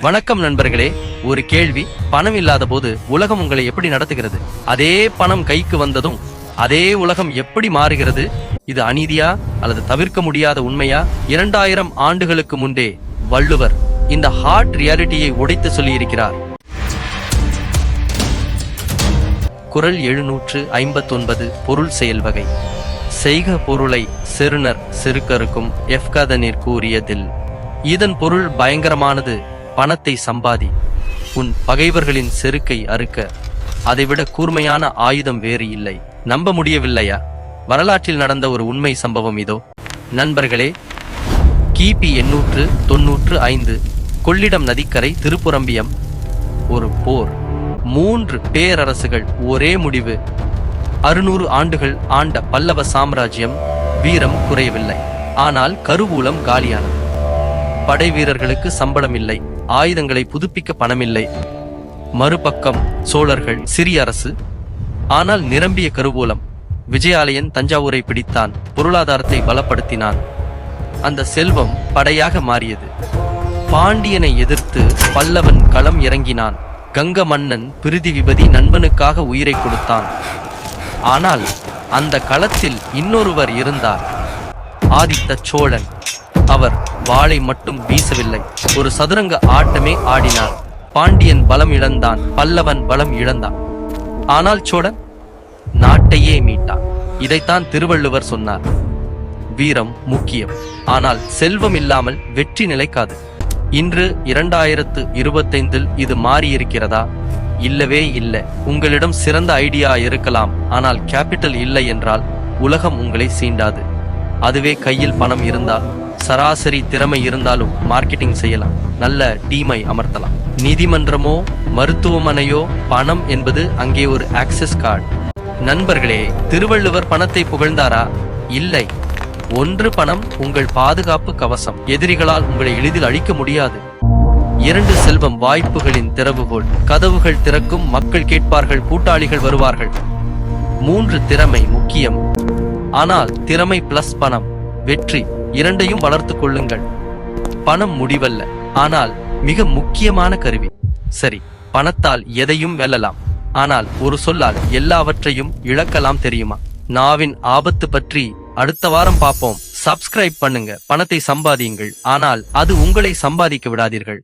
வணக்கம் நண்பர்களே. ஒரு கேள்வி பணம் இல்லாத போது உலகம் உங்களை எப்படி நடத்துகிறது? அதே பணம் கைக்கு வந்ததும் அதே உலகம் எப்படி மாறுகிறது? இது அநீதியா அல்லது தவிர்க்க முடியாத உண்மையா? இரண்டாயிரம் ஆண்டுகளுக்கு முன்பே வள்ளுவர் இந்த ஹார்ட் ரியாலிட்டியை உடைத்து சொல்லியிருக்கிறார். குறள் எழுநூற்று ஐம்பத்தொன்பது பொருள் செயல் வகை. செய்க பொருளை செருணர் செருக்கருக்கும் எஃப்கதனிற் கூறியதில். இதன் பொருள் பயங்கரமானது. பணத்தை சம்பாதி. உன் பகைவர்களின் செருக்கை அறுக்க. அதைவிட கூர்மையான ஆயுதம் வேறு இல்லை. நம்ப முடியவில்லையா? வரலாற்றில் நடந்த ஒரு உண்மை சம்பவம் இதோ. நண்பர்களே கிபி எண்ணூற்று தொன்னூற்று ஐந்து கொள்ளிடம் நதிக்கரை திருப்புரம்பியம் ஒரு போர். மூன்று பேரரசுகள் ஒரே முடிவு. அறுநூறு ஆண்டுகள் ஆண்ட பல்லவ சாம்ராஜ்யம் வீரம் குறையவில்லை. ஆனால் கருவூலம் காலியானது. படை வீரர்களுக்கு சம்பளம் இல்லை. ஆயுதங்களை புதுப்பிக்க பணமில்லை. மறுபக்கம் சோழர்கள் சிறிய அரசு ஆனால் நிரம்பிய கருவூலம். விஜயாலயன் தஞ்சாவூரை பிடித்தான் பொருளாதாரத்தை பலப்படுத்தினான். அந்த செல்வம் படையாக மாறியது. பாண்டியனை எதிர்த்து பல்லவன் களம் இறங்கினான். கங்க மன்னன் பிரிதி விபதி நண்பனுக்காக உயிரை கொடுத்தான். ஆனால் அந்த களத்தில் இன்னொருவர் இருந்தார். ஆதித்த சோழன். அவர் வாளை மட்டும் வீசவில்லை. ஒரு சதுரங்க ஆட்டமே ஆடினார். பாண்டியன் பலம் இழந்தான். பல்லவன் பலம் இழந்தான். ஆனால் சோழன் நாட்டையே மீட்டான். இதைத்தான் திருவள்ளுவர் சொன்னார். வீரம் முக்கியம். ஆனால் செல்வம் இல்லாமல் வெற்றி நிலைக்காது. இன்று இரண்டாயிரத்து இருபத்தைந்தில் இது மாறியிருக்கிறதா? இல்லவே இல்லை. உங்களிடம் சிறந்த ஐடியா இருக்கலாம். ஆனால் கேபிட்டல் இல்லை என்றால் உலகம் உங்களை சீண்டாது. அதுவே கையில் பணம் இருந்தால். சராசரி திறமை இருந்தாலும் மார்க்கெட்டிங் செய்யலாம். நல்ல டீமை அமர்த்தலாம். நீதிமன்றமோ மருத்துவமனையோ பணம் என்பது அங்கே ஒரு ஆக்சஸ் கார்டு நண்பர்களே திருவள்ளுவர் பணத்தை புகழ்ந்தாரா? இல்லை. ஒன்று பணம் உங்கள் பாதுகாப்பு கவசம். எதிரிகளால் உங்களை எளிதில் அழிக்க முடியாது. இரண்டு செல்வம் வாய்ப்புகளின் திறவுகோல் கதவுகள் திறக்கும் மக்கள் கேட்பார்கள் கூட்டாளிகள் வருவார்கள். மூன்று திறமை முக்கியம். ஆனால் திறமை பிளஸ் பணம். வெற்றி. இரண்டையும் வளர்த்துக் கொள்ளுங்கள். பணம் முடிவல்ல. ஆனால் மிக முக்கியமான கருவி. சரி பணத்தால் எதையும் வெல்லலாம். ஆனால் ஒரு சொல்லால் எல்லாவற்றையும் இழக்கலாம் தெரியுமா? நாவின் ஆபத்து பற்றி அடுத்த வாரம் பார்ப்போம். சப்ஸ்கிரைப் பண்ணுங்க. பணத்தை சம்பாதியுங்கள். ஆனால் அது உங்களை சம்பாதிக்க விடாதீர்கள்.